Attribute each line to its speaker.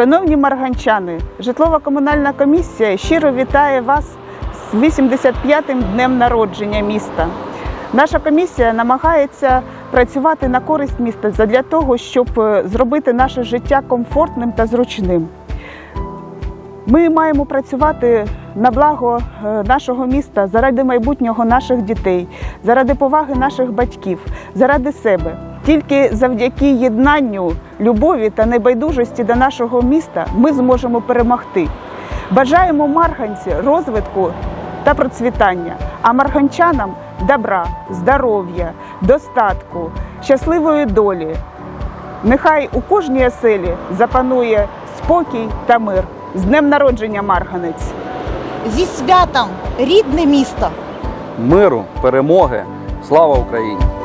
Speaker 1: Шановні марганчани, житлово-комунальна комісія щиро вітає вас з 85-м днем народження міста. Наша комісія намагається працювати на користь міста задля того, щоб е, зробити наше життя комфортним та зручним. Ми маємо працювати на благо е, нашого міста заради майбутнього наших дітей, заради поваги наших батьків, заради себе. Тільки завдяки єднанню, любові та небайдужості до нашого міста ми зможемо перемогти. Бажаємо марганці розвитку та процвітання, а марганчанам добра, здоров'я, достатку, щасливої долі. Нехай у кожній оселі запанує спокій та мир. З днем народження, Марганець!
Speaker 2: Зі святом рідне місто.
Speaker 3: миру, перемоги. Слава Україні!